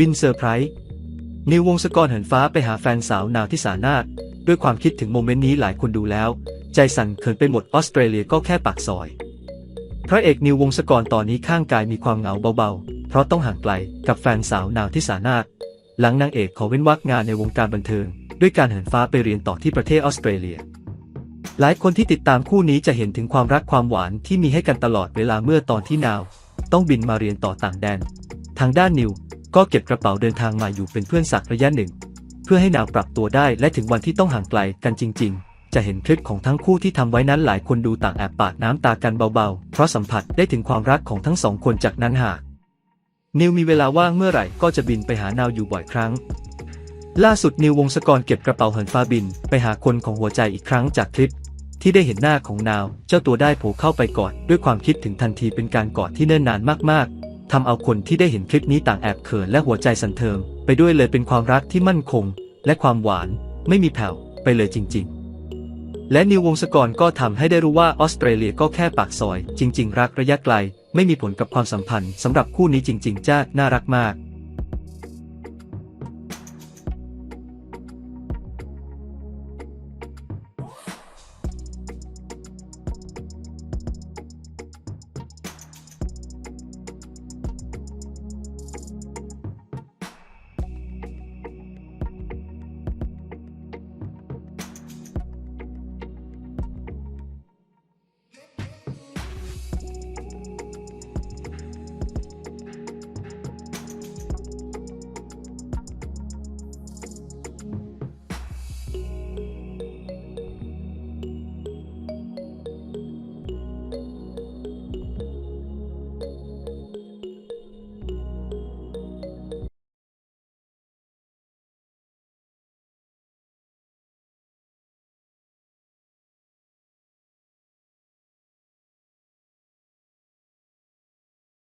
บินเซอร์ไพรส์นิววงศกรเหินฟ้าไปหาแฟนสาวนาวที่สานาทด้วยความคิดถึงโมเมนต์นี้หลายคนดูแล้ว ใจสั่นเขินไปหมดออสเตรเลียก็แค่ปากซอย พระเอกนิววงศกรตอนนี้ข้างกายมีความเหงาเบาๆ เพราะต้องห่างไกลกับแฟนสาวนาวที่สานาทหลังนางเอกขอเว้นวรรคงานในวงการบันเทิง ด้วยการเหินฟ้าไปเรียนต่อที่ประเทศออสเตรเลีย หลายคนที่ติดตามคู่นี้จะเห็นถึงความรักความหวานที่มีให้กันตลอดเวลาเมื่อตอนที่นาว ต้องบินมาเรียนต่อต่างแดน ทางด้านนิว ก็เก็บกระเป๋าเดินทางมาอยู่เป็นเพื่อนสักระยะหนึ่ง เพื่อให้นาวปรับตัวได้และถึงวันที่ต้องห่างไกลกันจริง ๆ จะเห็นคลิปของทั้งคู่ที่ทำไว้นั้นหลายคนดูต่างแอบปาดน้ำตากันเบาๆ เพราะสัมผัสได้ถึงความรักของทั้งสองคนจากนั้นหากนิวมีเวลาว่างเมื่อไหร่ก็จะบินไปหานาวอยู่บ่อยครั้ง ล่าสุดนิววงศกรเก็บกระเป๋าเหินฟ้าบิน ไปหาคนของหัวใจอีกครั้งจากคลิป ที่ได้เห็นหน้าของนาว เจ้าตัวได้โผล่เข้าไปกอดด้วยความคิดถึงทันทีเป็นการกอดที่เนิ่นนานมากๆ ทำเอาคนที่ได้เห็นคลิปนี้ต่างแอบเขินและหัวใจสั่นเทิงไปด้วยเลยเป็นความรักที่มั่นคง และความหวานไม่มีแผ่วไปเลยจริง ๆ และนิววงศกรก็ทำให้ได้รู้ว่าออสเตรเลียก็แค่ปากซอย จริง ๆ รักระยะไกล ไม่มีผลกับความสัมพันธ์สำหรับคู่นี้จริง ๆ จ้าน่ารักมาก